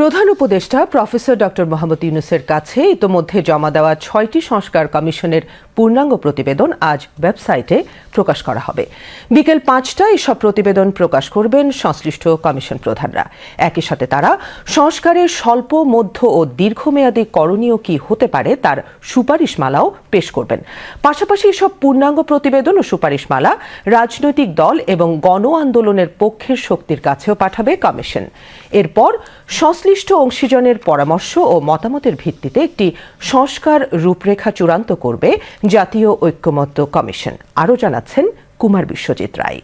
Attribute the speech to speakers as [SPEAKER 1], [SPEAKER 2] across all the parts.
[SPEAKER 1] প্রধান উপদেষ্টা professor doctor Mohammad ইউনুসের কাছে ইতোমধ্যে জমা দেওয়া ছয়টি সংস্কার কমিশনের পূর্ণাঙ্গ প্রতিবেদন আজ ওয়েবসাইটে প্রকাশ করা হবে। বিকেল পাঁচটায় এসব প্রতিবেদন প্রকাশ করবেন সংশ্লিষ্ট কমিশন প্রধানরা। একই সাথে তারা, সংস্কারের স্বল্প, মধ্য ও দীর্ঘমেয়াদী করণীয় কি হতে পারে তার সুপারিশমালাও পেশ করবেন। পাশাপাশি এসব পূর্ণাঙ্গ প্রতিবেদন ও সুপারিশমালা রাজনৈতিক দল এবং গণ আন্দোলনের পক্ষের শক্তির কাছেও পাঠাবে কমিশন। এরপর সংশ্লিষ্ট অংশীজনের পরামর্শ ও মতামতের ভিত্তিতে একটি সংস্কার রূপরেখা চূড়ান্ত করবে জাতীয় ঐক্যমত্য কমিশন। আরও জানাচ্ছেন কুমার বিশ্বজিৎ রায়।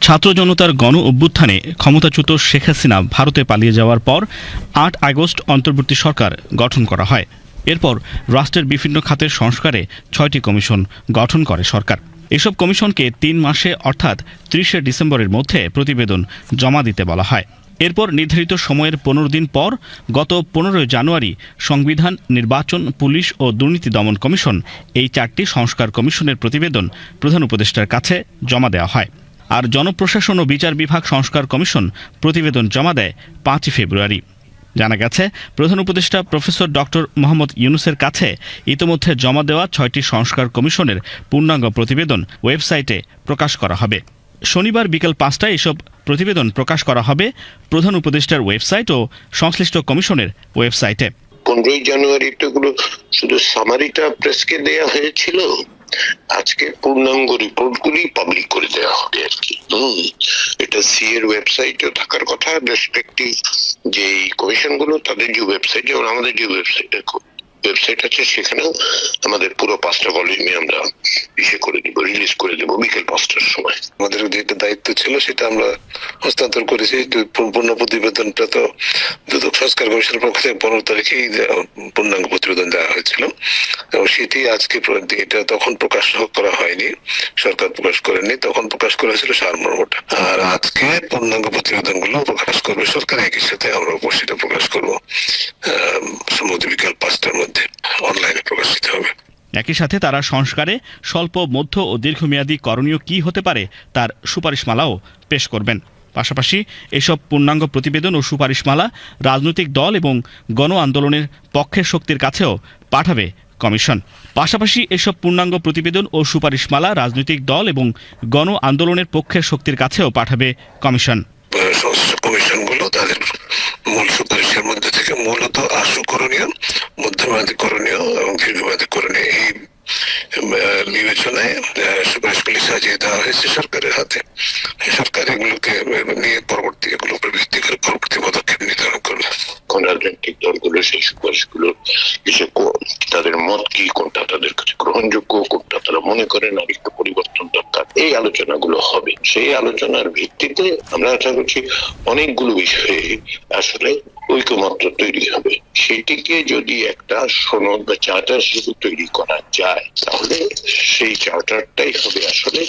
[SPEAKER 2] ছাত্র জনতার গণ অভ্যুত্থানে ক্ষমতাচ্যুত শেখ হাসিনা ভারতে পালিয়ে যাওয়ার পর আট আগস্ট অন্তর্বর্তী সরকার গঠন করা হয়। এরপর রাষ্ট্রের বিভিন্ন খাতের সংস্কারে ছয়টি কমিশন গঠন করে সরকার। এসব কমিশনকে তিন মাসে অর্থাৎ ত্রিশে ডিসেম্বরের মধ্যে প্রতিবেদন জমা দিতে বলা হয়। এরপর নির্ধারিত সময়ের পনেরো দিন পর গত পনেরোই জানুয়ারি সংবিধান, নির্বাচন, পুলিশ ও দুর্নীতি দমন কমিশন এই চারটি সংস্কার কমিশনের প্রতিবেদন প্রধান উপদেষ্টার কাছে জমা দেওয়া হয়। আর জনপ্রশাসন ও বিচার বিভাগ সংস্কার কমিশন প্রতিবেদন জমা দেয় পাঁচই ফেব্রুয়ারি। জানা গেছে, প্রধান উপদেষ্টা প্রফেসর ডক্টর মোহাম্মদ ইউনুসের কাছে ইতোমধ্যে জমা দেওয়া ছয়টি সংস্কার কমিশনের পূর্ণাঙ্গ প্রতিবেদন ওয়েবসাইটে প্রকাশ করা হবে। শনিবার বিকেল পাঁচটায় এসব প্রতিবেদন প্রকাশ করা হবে প্রধান উপদেষ্টার ওয়েবসাইট ও সংশ্লিষ্ট কমিশনের ওয়েবসাইটে।
[SPEAKER 3] পনেরোই জানুয়ারি গুলো শুধু সামারিটা প্রেসকে দেয়া হয়েছিল, আজকে পূর্ণাঙ্গ রিপোর্ট গুলি পাবলিক করে দেওয়া হবে আর কি। এটা সি এর ওয়েবসাইটেও থাকার কথা রেসপেক্টিভ যে কমিশনগুলো তাদের যে ওয়েবসাইট যেমন আমাদের যে ওয়েবসাইট ওয়েবসাইট আছে, সেখানেও আমাদের পুরো পাঁচটা ভলিউমে আমরা ইসে করে দিব রিলিজ করে দেবো বিকেল পাঁচটার সময়।
[SPEAKER 4] আমাদের যেটা দায়িত্ব ছিল, সেটা আমরা হস্তান্তর করেছি। পূর্ণ প্রতিবেদনটা তো দুদক সংস্কার কমিশনের পক্ষ থেকে পনেরো তারিখেই পূর্ণাঙ্গ প্রতিবেদন দেওয়া হয়েছিল। এবং সেটি আজকে এটা তখন প্রকাশ করা হয়নি, সরকার প্রকাশ করেনি, তখন প্রকাশ করা হয়েছিল সারমর্মটা আর আজকে পূর্ণাঙ্গ প্রতিবেদনগুলো প্রকাশ করবে সরকার, একই সাথে আমরা সেটা প্রকাশ করব সম্ভবত বিকাল পাঁচটার মধ্যে। অনলাইনে প্রকাশিত হবে।
[SPEAKER 2] একই সাথে তারা সংস্কারে স্বল্প মধ্য ও দীর্ঘমেয়াদী করণীয় কী হতে পারে তার সুপারিশমালাও পেশ করবেন। পাশাপাশি এসব পূর্ণাঙ্গ প্রতিবেদন ও সুপারিশমালা রাজনৈতিক দল এবং গণ আন্দোলনের পক্ষের শক্তির কাছেও পাঠাবে কমিশন। পাশাপাশি এসব পূর্ণাঙ্গ প্রতিবেদন ও সুপারিশমালা রাজনৈতিক দল এবং গণ আন্দোলনের পক্ষের শক্তির কাছেও পাঠাবে কমিশন।
[SPEAKER 4] সুপারিশের মধ্যে থেকে মূলত আশু করণীয় মধ্যমেয়াদী করণীয় এবং দীর্ঘমেয়াদী করণীয় এই বিবেচনায় সুপারিশগুলি সাজিয়ে দেওয়া হয়েছে সরকারের হাতে। সরকার এগুলোকে নিয়ে পরবর্তী এগুলোর উপর ভিত্তি করে পরবর্তী পদক্ষেপ নির্ধারণ করবে
[SPEAKER 3] কোন রাজনৈতিক দলগুলো সেই সুপারিশগুলো এসে তাদের মত কি, কোনটা তাদের কাছে গ্রহণযোগ্য, কোনটা তারা মনে করেন আর এই আলোচনাগুলো হবে। সেই আলোচনার ভিত্তিতে আমরা আশা করছি অনেকগুলো বিষয়ে আসলে ঐকমত্য তৈরি হবে। সেটিকে যদি একটা সনদ বা চার্টার হিসেবে তৈরি করা যায়, তাহলে সেই চার্টারটাই হবে আসলে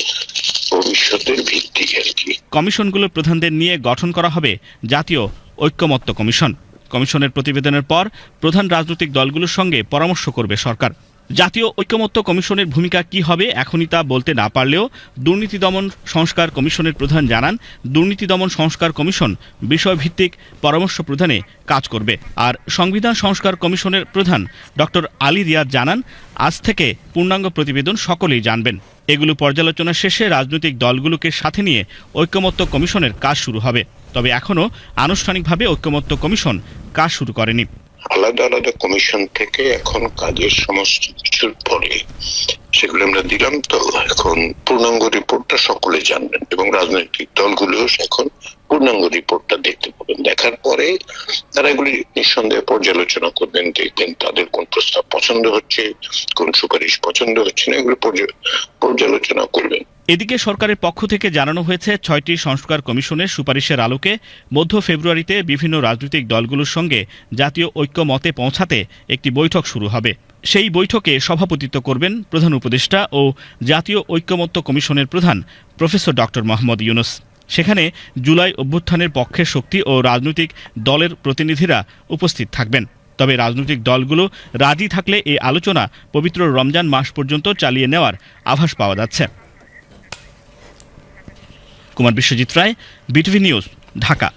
[SPEAKER 3] ভবিষ্যতের ভিত্তি আর কি।
[SPEAKER 2] কমিশনগুলোর প্রধানদের নিয়ে গঠন করা হবে জাতীয় ঐক্যমত্য কমিশন। কমিশনের প্রতিবেদনের পর প্রধান রাজনৈতিক দলগুলোর সঙ্গে পরামর্শ করবে সরকার। জাতীয় ঐক্যমত্য কমিশনের ভূমিকা কি হবে এখনই তা বলতে না পারলেও দুর্নীতি দমন সংস্কার কমিশনের প্রধান জানান, দুর্নীতি দমন সংস্কার কমিশন বিষয়ভিত্তিক পরামর্শ প্রদানে কাজ করবে। আর সংবিধান সংস্কার কমিশনের প্রধান ডক্টর আলী রিয়াদ জানান, আজ থেকে পূর্ণাঙ্গ প্রতিবেদন সকলেই জানবেন। এগুলো পর্যালোচনা শেষে রাজনৈতিক দলগুলোকে সাথে নিয়ে ঐক্যমত্য কমিশনের কাজ শুরু হবে। তবে এখনও আনুষ্ঠানিকভাবে ঐক্যমত্য কমিশন কাজ শুরু করেনি।
[SPEAKER 3] আলাদা আলাদা কমিশন থেকে এখন কাজের সমস্ত কিছুর পরে সেগুলো আমরা দিলাম। তো এখন পূর্ণাঙ্গ রিপোর্টটা সকলে জানবেন এবং রাজনৈতিক দলগুলো এখন পূর্ণাঙ্গ রিপোর্টটা দেখতে পাবেন। দেখার পরে তারা এগুলি নিঃসন্দেহে পর্যালোচনা করবেন, দেখবেন তাদের কোন প্রস্তাব পছন্দ হচ্ছে, কোন সুপারিশ পছন্দ হচ্ছে না, এগুলো পর্যালোচনা করবেন।
[SPEAKER 2] এদিকে সরকারের পক্ষ থেকে জানানো হয়েছে, ছয়টি সংস্কার কমিশনের সুপারিশের আলোকে মধ্য ফেব্রুয়ারিতে বিভিন্ন রাজনৈতিক দলগুলোর সঙ্গে জাতীয় ঐক্য মতে পৌঁছাতে একটি বৈঠক শুরু হবে। সেই বৈঠকে সভাপতিত্ব করবেন প্রধান উপদেষ্টা ও জাতীয় ঐক্যমত্য কমিশনের প্রধান প্রফেসর ডক্টর মোহাম্মদ ইউনুস। সেখানে জুলাই অভ্যুত্থানের পক্ষের শক্তি ও রাজনৈতিক দলের প্রতিনিধিরা উপস্থিত থাকবেন। তবে রাজনৈতিক দলগুলো রাজি থাকলে এই আলোচনা পবিত্র রমজান মাস পর্যন্ত চালিয়ে নেওয়ার আভাস পাওয়া যাচ্ছে। Kumar Biswajit Roy BTV news Dhaka.